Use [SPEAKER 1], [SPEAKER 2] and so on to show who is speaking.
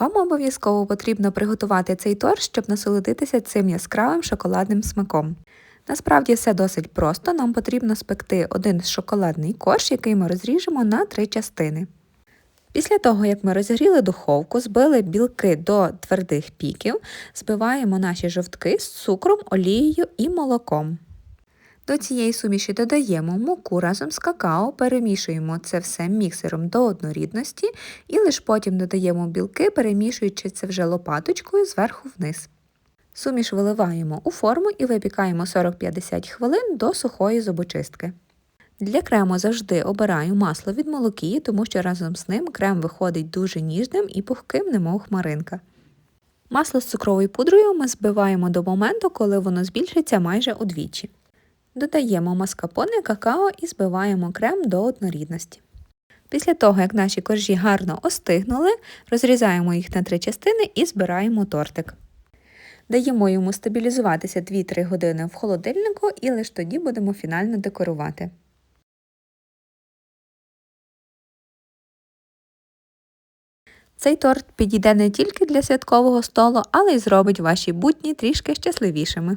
[SPEAKER 1] Вам обов'язково потрібно приготувати цей торт, щоб насолодитися цим яскравим шоколадним смаком. Насправді все досить просто, нам потрібно спекти один шоколадний корж, який ми розріжемо на три частини. Після того, як ми розігріли духовку, збили білки до твердих піків, збиваємо наші жовтки з цукром, олією і молоком. До цієї суміші додаємо муку разом з какао, перемішуємо це все міксером до однорідності і лише потім додаємо білки, перемішуючи це вже лопаточкою зверху вниз. Суміш виливаємо у форму і випікаємо 40-50 хвилин до сухої зубочистки. Для крему завжди обираю масло від молокії, тому що разом з ним крем виходить дуже ніжним і пухким, немов хмаринка. Масло з цукровою пудрою ми збиваємо до моменту, коли воно збільшиться майже удвічі. Додаємо маскапоне какао і збиваємо крем до однорідності. Після того, як наші коржі гарно остигнули, розрізаємо їх на три частини і збираємо тортик. Даємо йому стабілізуватися 2-3 години в холодильнику і лише тоді будемо фінально декорувати. Цей торт підійде не тільки для святкового столу, але й зробить ваші будні трішки щасливішими.